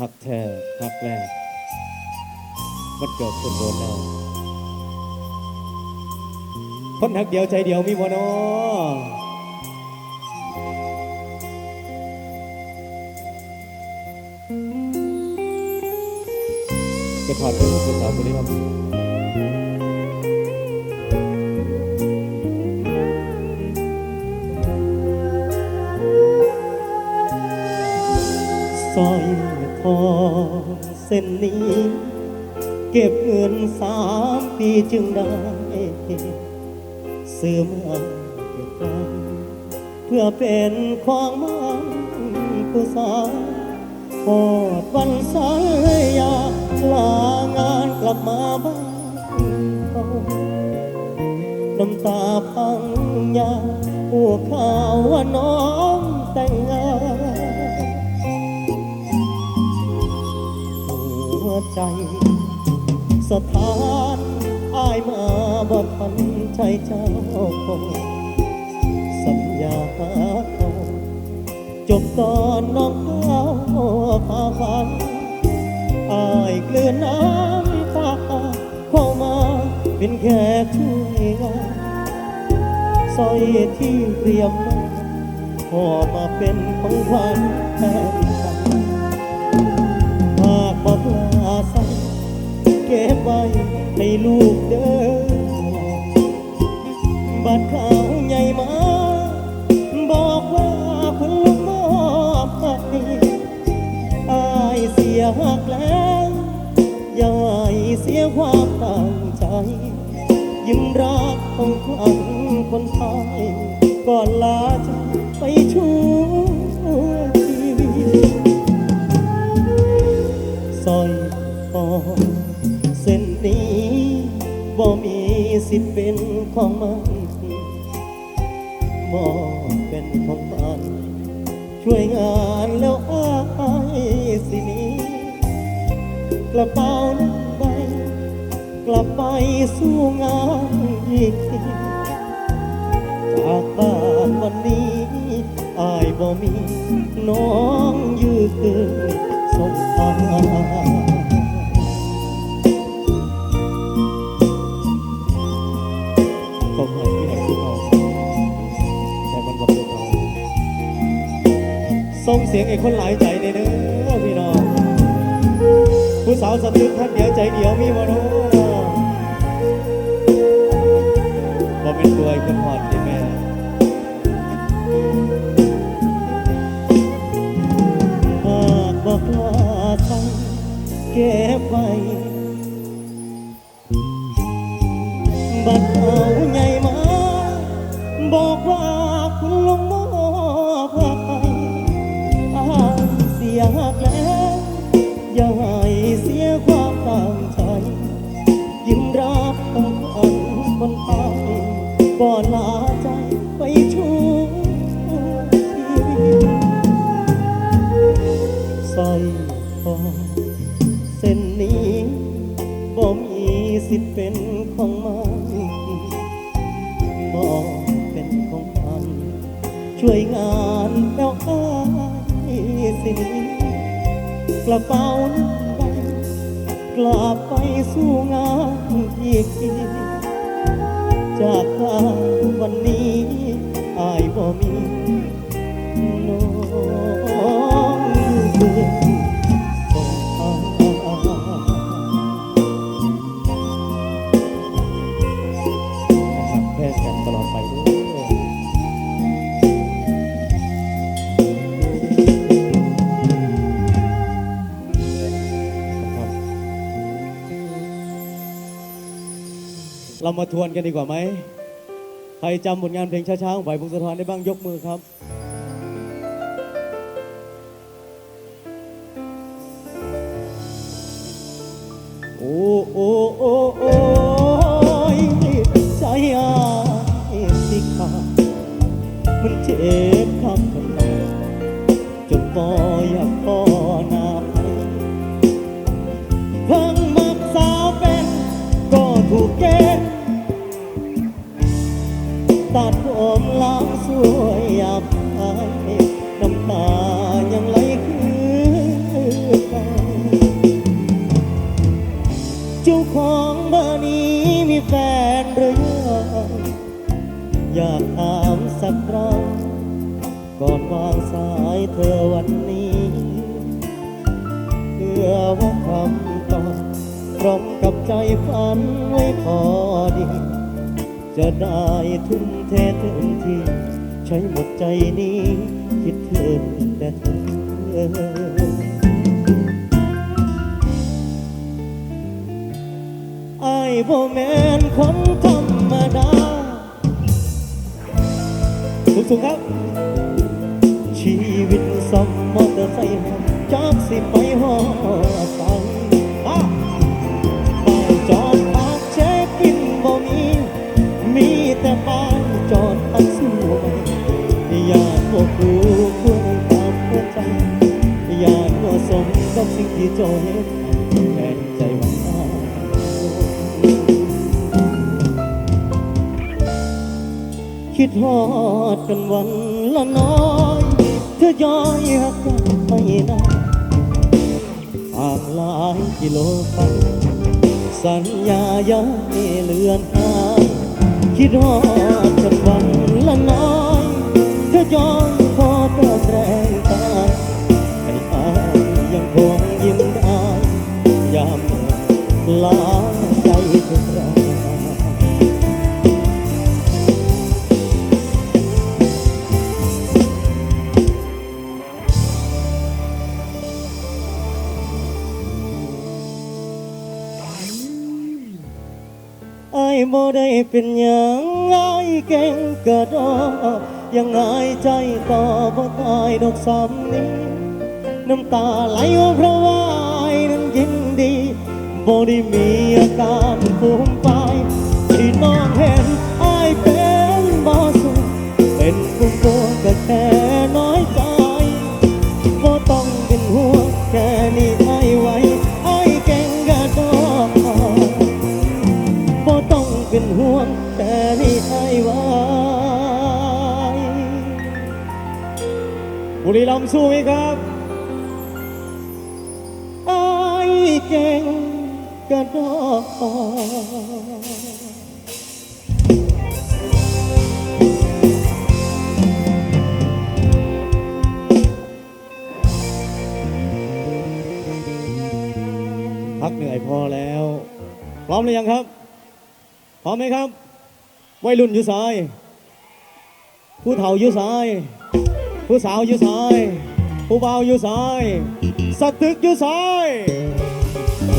หักแท้หักแรกมันเกิดขึ้นโดนแล้วคนหักเดียวใจเดียวมีบ่นาะจะถอดเป็นผู้สื่อข่าวคนนี้ครับสร้อย อเส้นนี้ เก็บเงินสามปีจึงได้ซื้อมาเก็บไว้เพื่อเป็นของมันผู้สาวพอดวันสายยาลางานกลับมาบ้านเขาน้ำตาพังยาหัวข่าวว่าน้องแต่งงาน ใจสถานอายมาบ่ทันใจเจ้าสัญญาเขาจบตอนน้องเขาพาฟันอายเกลือนน้ำตาเข้ามาเป็นแค่ช่วยงานสร้อยที่เตรียมมาพอมาเป็นของขวัญแทน ไว้ให้ลูกเด้อบัดเขาวใหญ่มา บอกว่าเพิ่งมอบให้อายเสียหักแล้วอย่าให้เสียความตั้งใจ ยิ่งรักของขวัญคนไทยก่อนลา สิทธิ์เป็นของมันมอบเป็นของมัน ช่วยงานแล้วอ้ายสินี้กระเป๋านั้นใบกลับไปสู้งานอีกทีจากบ้านวันนี้อายบ่มี น้องยืนสมทาง เสียงไอ้คนหลายใจในเด้อพี่น้องผู้สาวสตึกท่านเดียวใจเดียวมีบ่เนาะบ่เป็นตัวไอ้คนหอดที่แม่หากบอกลาทางเก็บไว้บัดเขาใหญ่มาบอกว่า เรามาทวนกันดีกว่าไหม ใครจำผลงานเพลงช้าๆของไหวพงศธรได้บ้างยกมือครับ ก่อนวางสายเธอวันนี้ เพื่อว่าคำตอบตรงกับใจฝันไว้พอดี จะได้ทุ่มเทเต็มที่ใช้หมดใจนี้ คิดถึงแต่เธอไอ้บ่แม่นคนธรรมดา สุขๆครับ ชีวิตสมมอเตอร์ไซค์จากสิไปหอฟังอะบ้านจอดพักเช็คอินบ่มี มีแต่บ้านจอดพักสวยอยากบ่คูควรตามหัวใจอยากบ่สมกับสิ่งที่โจเห็น คิดฮอดกันวันละน้อย เธอย้อยหักกันไม่นานห่างหลายกิโลไปสัญญายังไม่เลือนหายคิดฮอดกันวันละน้อย เธอย้อยพอเติมแรงตายให้อายยังคงยิ้มได้ยามลาใจทุกครา บ่ได้เป็นหยังไอ้เก่งกระดอยังไงใจต่อบ่ตายดอกสามนี้ น้ำตาไหลเพราะว่าไอ้นั้นยินดีบ่ได้มีอาการภูมไปที่น้องเห็นไอ้เป็นบ่สุขเป็นผู้บัวก็แค่ บุรีรัมย์สู้ไหมครับไอ้เก่งกระดอกพักเหนื่อยพอแล้ว พร้อมหรือยังครับ พร้อมไหมครับ วัยรุ่นอยู่ซ้าย ผู้เฒ่าอยู่ซ้าย ผู้สาวอยู่ซ้ายผู้เบาอยู่ซ้ายสตึกอยู่ซ้าย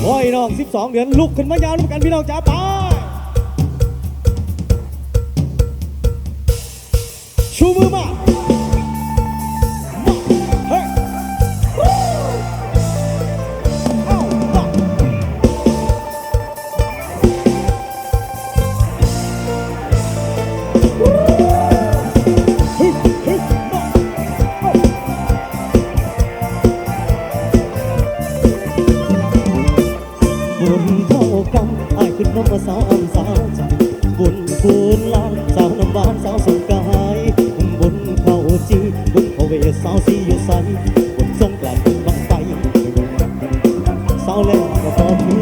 โอ้ยน้อง12 เดือนลุกขึ้นมายาวด้วยกันพี่น้องจ้าไปชูมือมา บุญคูณล้านสาวน้ำหวานสาวสงกายบุญเขาจีบนเขาเวสาวสีอยู่ใสบนสงกรานต์บุญบังไฟสาวแล้วก็พอเ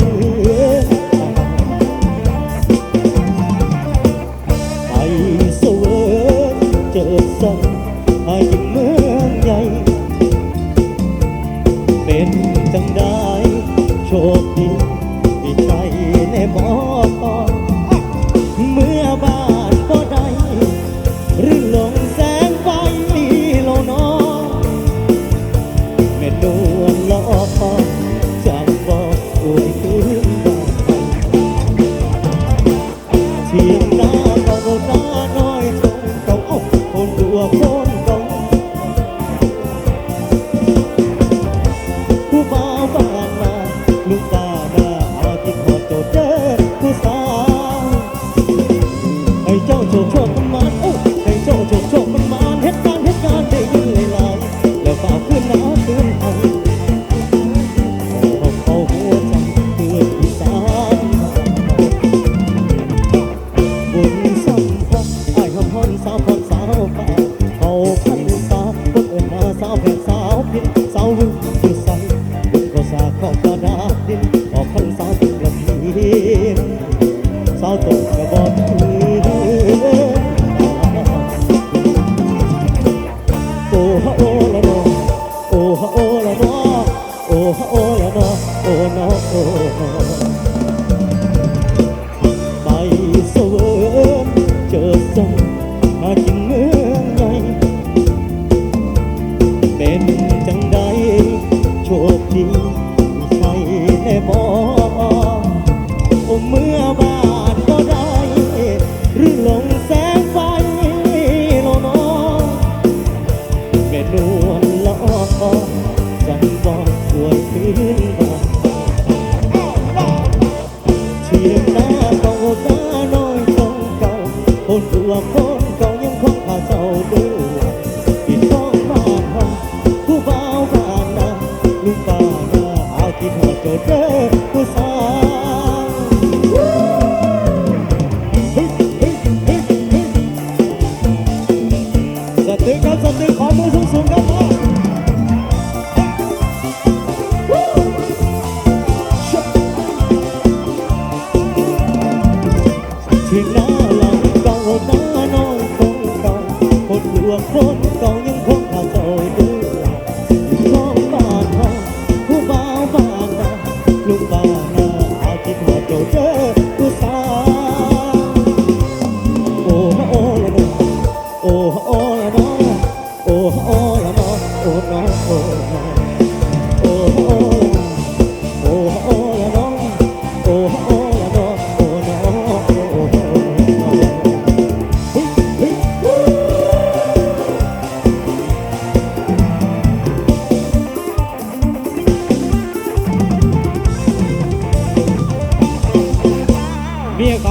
mas eu sou capaz.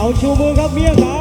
าชูมือครับเมียสา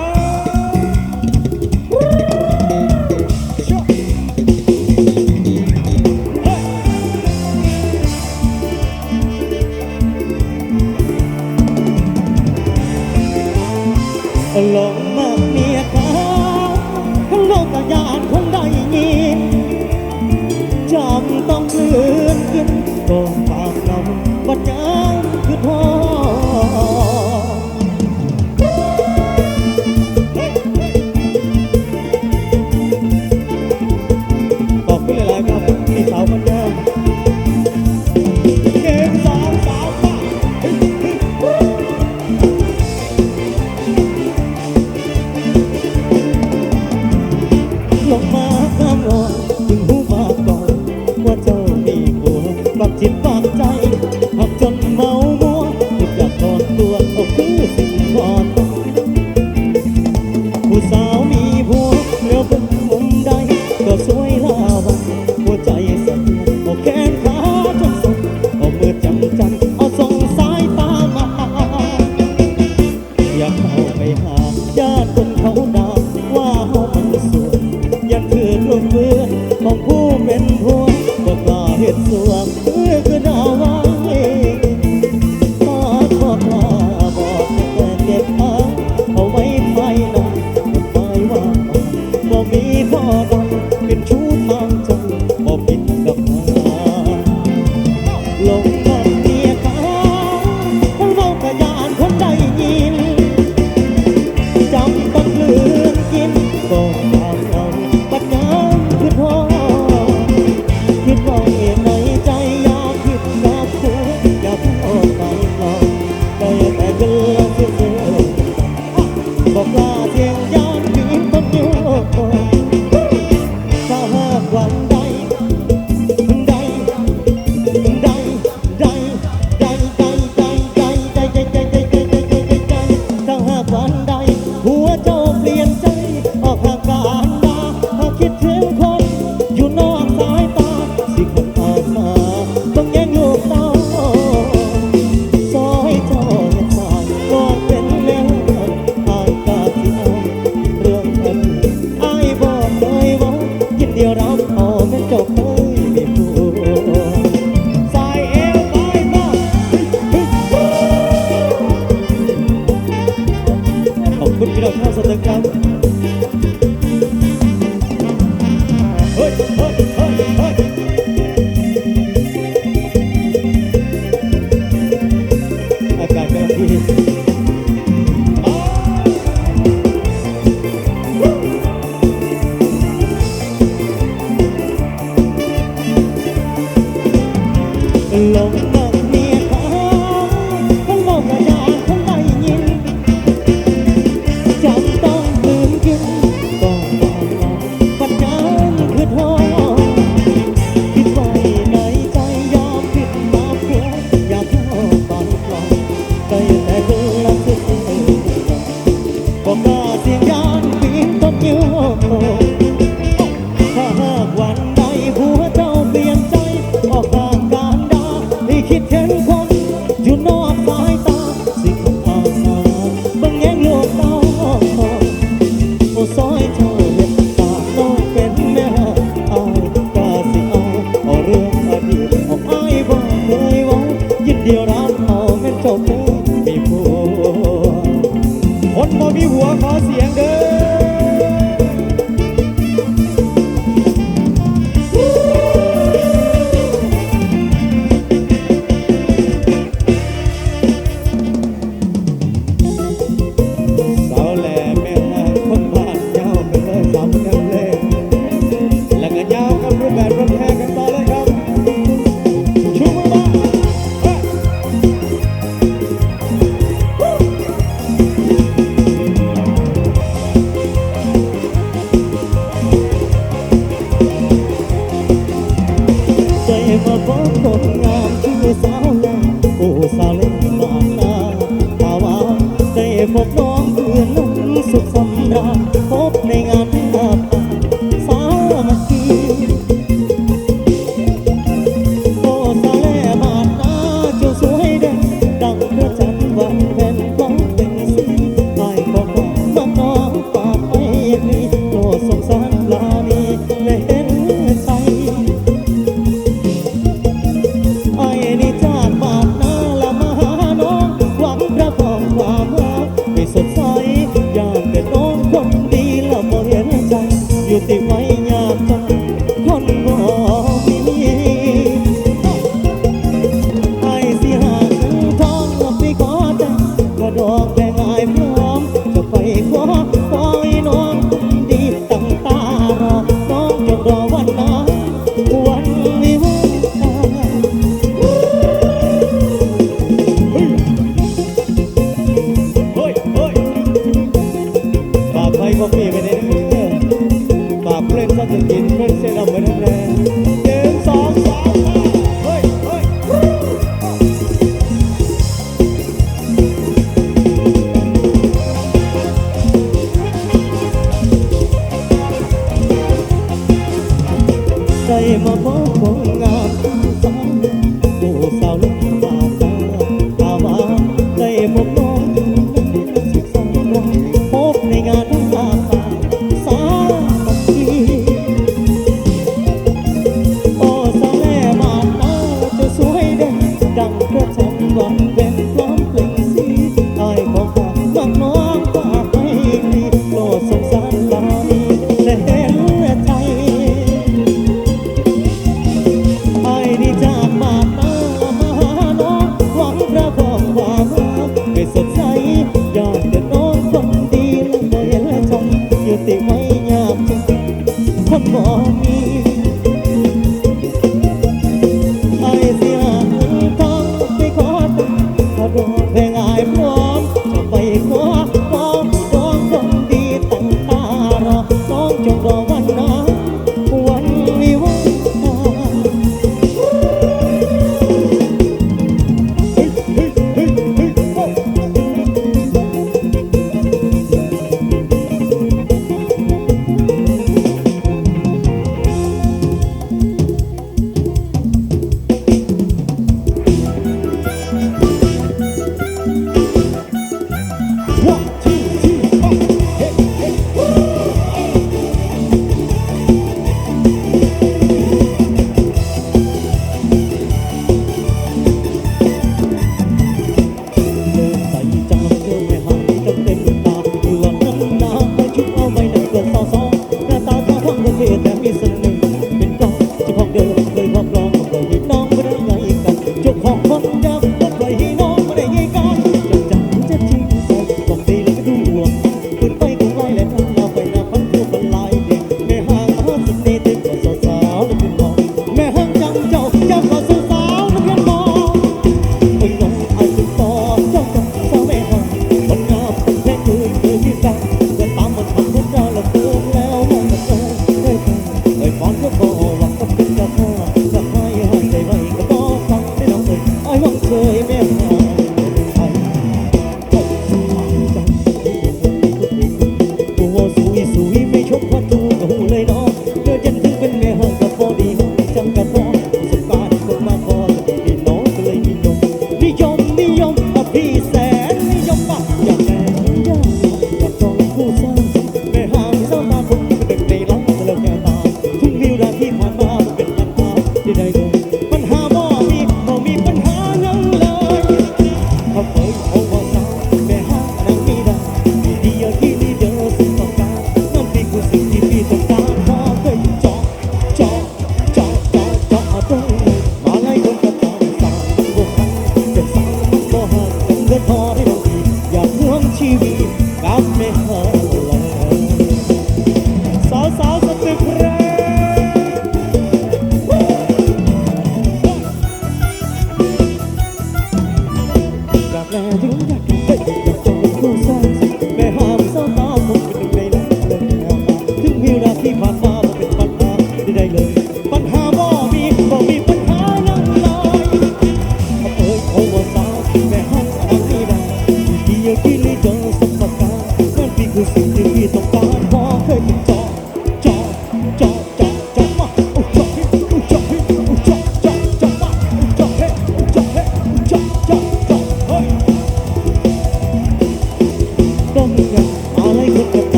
พบ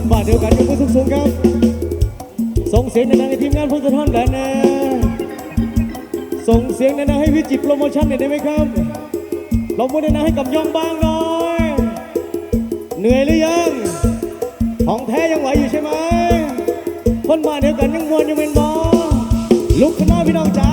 ทบาทเดียวกันกับผู้ทุกสูงครับ ส่งเสียงในนั้นในทีมงานพงศธท่อนแหลนะ ส่งเสียงในนั้นให้วิจิตโปรโมชั่นหน่อยได้ไหมครับ เราโมเดลให้กับยองบางหน่อย เหนื่อยหรือยัง ของแท้ยังไหวอยู่ใช่ไหมคนบาทเดียวกันยังมวนยังเป็นบอลุกขึ้นมาพี่น้องจ้า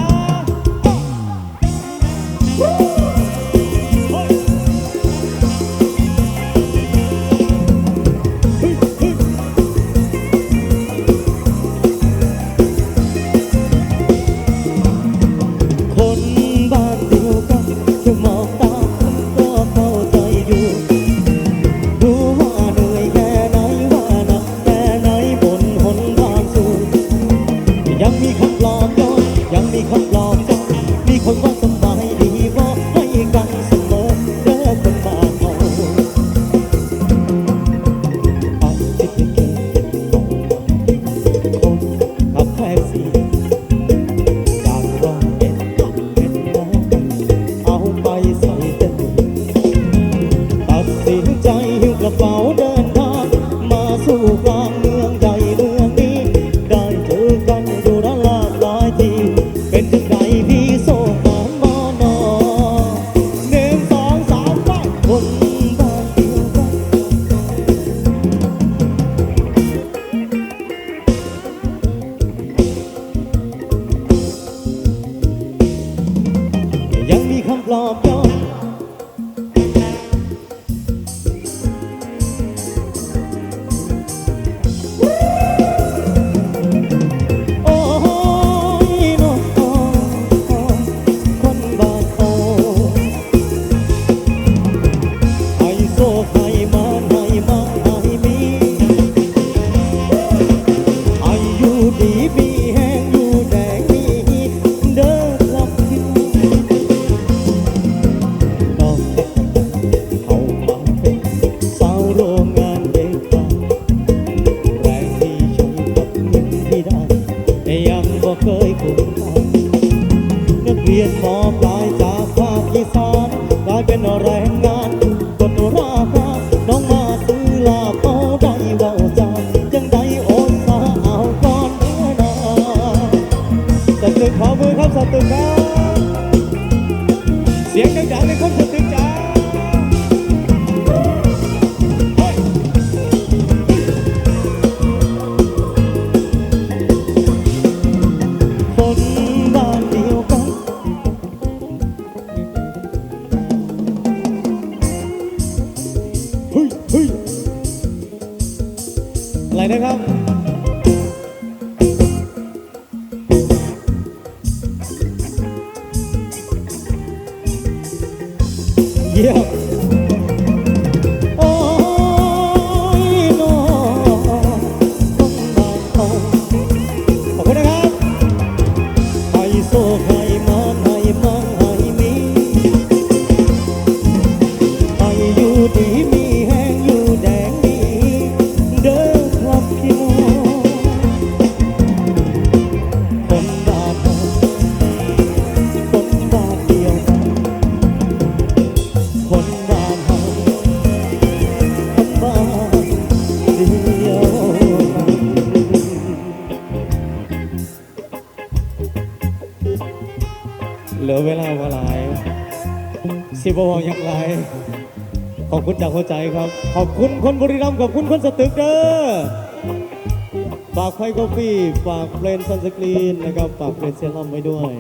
Long. blah. ขอบคุณคนบุรีรัมย์ขอบคุณคนสตึกเด้อฝากไฟกาแฟฝากเฟรนซันสกรีนนะครับฝากเฟรนเซรั่มไว้ด้วย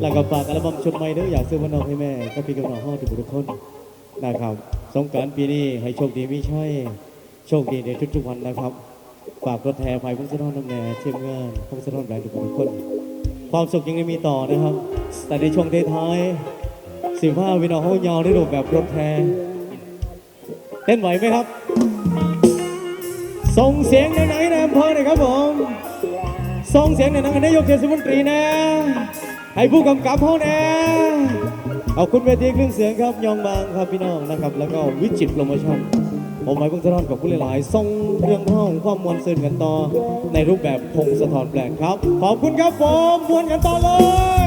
แล้วก็ฝากอัลบั้มชุดใหม่ด้ออยากซื้อวันน้องให้แม่ก็พี่กำลังห้อทุกคนนะครับสงกรารปีนี้ให้โชคดีไม่ใช่โชคดีในทุกๆวันนะครับ ฝากรถแห่ไฟพุ่งสะท้อนน้ำแน่เทียมงานพุ่งสะท้อนแบรนด์ทุกคน ความสุขยังมีต่อนะครับ แต่ในช่วงท้ายๆสิบห้าวินาทียาวได้รูปแบบรถแทน เต้นไหวไหมครับ ส่งเสียงไหนๆนะอำเภอหน่อยครับผม ส่งเสียงไหนๆนายกเทศมนตรีนะ ให้ผู้กำกับเขานะเอาคุณเวทีเครื่องเสียงครับยองบางครับพี่น้องนะครับ แล้วก็วิจิตรโปรโมชั่นผมหมายเพิ่งสะท้อนกับผู้หลายๆส่งเรื่องห้องความมวลซึนกันต่อในรูปแบบพงสะท้อนแปลงครับ ขอบคุณครับผมมวลกันต่อเลย